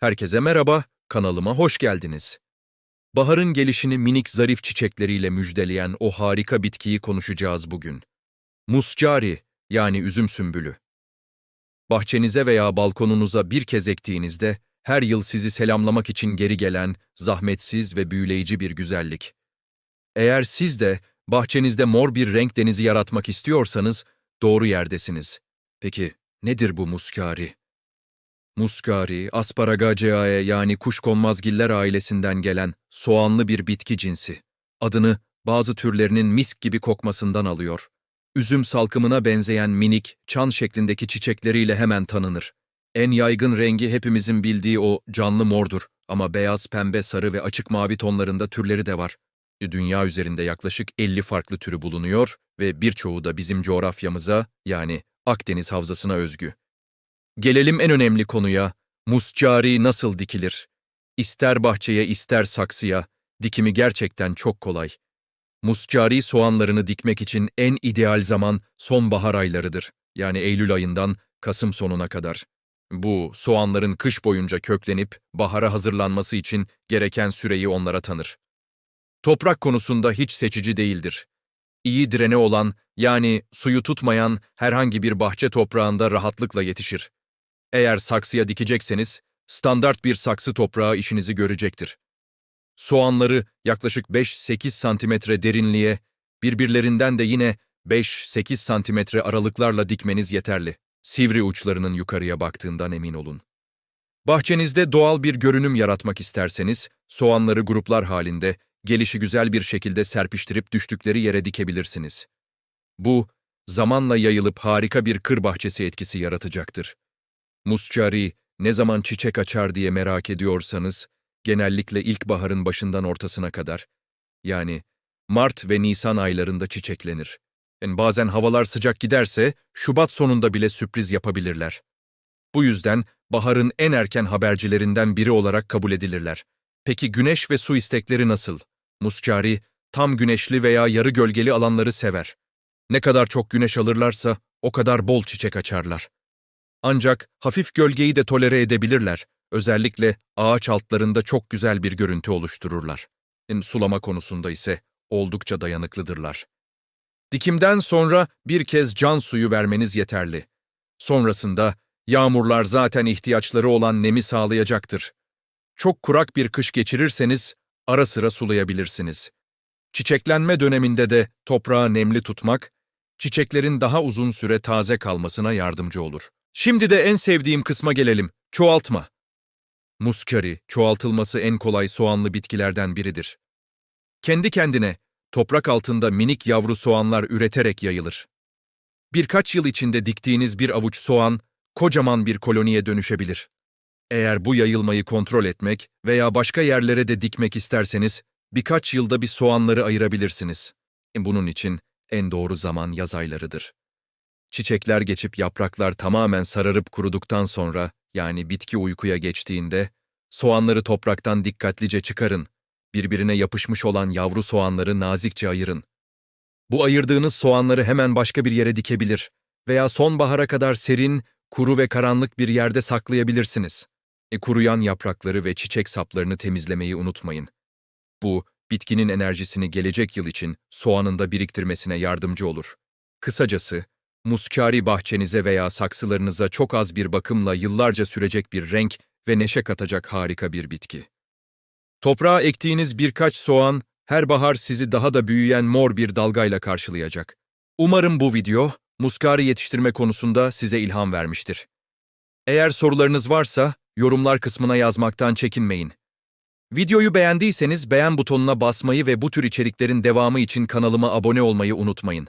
Herkese merhaba, kanalıma hoş geldiniz. Baharın gelişini minik zarif çiçekleriyle müjdeleyen o harika bitkiyi konuşacağız bugün. Muscari yani üzüm sümbülü. Bahçenize veya balkonunuza bir kez ektiğinizde her yıl sizi selamlamak için geri gelen zahmetsiz ve büyüleyici bir güzellik. Eğer siz de bahçenizde mor bir renk denizi yaratmak istiyorsanız doğru yerdesiniz. Peki nedir bu muskari? Muskari, Asparagaceae yani kuşkonmazgiller ailesinden gelen soğanlı bir bitki cinsi. Adını bazı türlerinin misk gibi kokmasından alıyor. Üzüm salkımına benzeyen minik, çan şeklindeki çiçekleriyle hemen tanınır. En yaygın rengi hepimizin bildiği o canlı mordur ama beyaz, pembe, sarı ve açık mavi tonlarında türleri de var. Dünya üzerinde yaklaşık 50 farklı türü bulunuyor ve birçoğu da bizim coğrafyamıza yani Akdeniz havzasına özgü. Gelelim en önemli konuya. Muscari nasıl dikilir? İster bahçeye ister saksıya, dikimi gerçekten çok kolay. Muscari soğanlarını dikmek için en ideal zaman sonbahar aylarıdır. Yani Eylül ayından Kasım sonuna kadar. Bu, soğanların kış boyunca köklenip bahara hazırlanması için gereken süreyi onlara tanır. Toprak konusunda hiç seçici değildir. İyi direne olan, yani suyu tutmayan herhangi bir bahçe toprağında rahatlıkla yetişir. Eğer saksıya dikecekseniz, standart bir saksı toprağı işinizi görecektir. Soğanları yaklaşık 5-8 santimetre derinliğe, birbirlerinden de yine 5-8 santimetre aralıklarla dikmeniz yeterli. Sivri uçlarının yukarıya baktığından emin olun. Bahçenizde doğal bir görünüm yaratmak isterseniz, soğanları gruplar halinde, gelişi güzel bir şekilde serpiştirip düştükleri yere dikebilirsiniz. Bu, zamanla yayılıp harika bir kır bahçesi etkisi yaratacaktır. Muscari ne zaman çiçek açar diye merak ediyorsanız, genellikle ilkbaharın başından ortasına kadar, yani Mart ve Nisan aylarında çiçeklenir. Yani bazen havalar sıcak giderse, Şubat sonunda bile sürpriz yapabilirler. Bu yüzden baharın en erken habercilerinden biri olarak kabul edilirler. Peki güneş ve su istekleri nasıl? Muscari, tam güneşli veya yarı gölgeli alanları sever. Ne kadar çok güneş alırlarsa, o kadar bol çiçek açarlar. Ancak hafif gölgeyi de tolere edebilirler. Özellikle ağaç altlarında çok güzel bir görüntü oluştururlar. En sulama konusunda ise oldukça dayanıklıdırlar. Dikimden sonra bir kez can suyu vermeniz yeterli. Sonrasında yağmurlar zaten ihtiyaçları olan nemi sağlayacaktır. Çok kurak bir kış geçirirseniz ara sıra sulayabilirsiniz. Çiçeklenme döneminde de toprağı nemli tutmak, çiçeklerin daha uzun süre taze kalmasına yardımcı olur. Şimdi de en sevdiğim kısma gelelim, çoğaltma. Muskari, çoğaltılması en kolay soğanlı bitkilerden biridir. Kendi kendine, toprak altında minik yavru soğanlar üreterek yayılır. Birkaç yıl içinde diktiğiniz bir avuç soğan, kocaman bir koloniye dönüşebilir. Eğer bu yayılmayı kontrol etmek veya başka yerlere de dikmek isterseniz, birkaç yılda bir soğanları ayırabilirsiniz. Bunun için en doğru zaman yaz aylarıdır. Çiçekler geçip yapraklar tamamen sararıp kuruduktan sonra, yani bitki uykuya geçtiğinde, soğanları topraktan dikkatlice çıkarın. Birbirine yapışmış olan yavru soğanları nazikçe ayırın. Bu ayırdığınız soğanları hemen başka bir yere dikebilir veya sonbahara kadar serin, kuru ve karanlık bir yerde saklayabilirsiniz. E, kuruyan yaprakları ve çiçek saplarını temizlemeyi unutmayın. Bu, bitkinin enerjisini gelecek yıl için soğanında biriktirmesine yardımcı olur. Kısacası, muskari bahçenize veya saksılarınıza çok az bir bakımla yıllarca sürecek bir renk ve neşe katacak harika bir bitki. Toprağa ektiğiniz birkaç soğan, her bahar sizi daha da büyüyen mor bir dalgayla karşılayacak. Umarım bu video, muskari yetiştirme konusunda size ilham vermiştir. Eğer sorularınız varsa, yorumlar kısmına yazmaktan çekinmeyin. Videoyu beğendiyseniz beğen butonuna basmayı ve bu tür içeriklerin devamı için kanalıma abone olmayı unutmayın.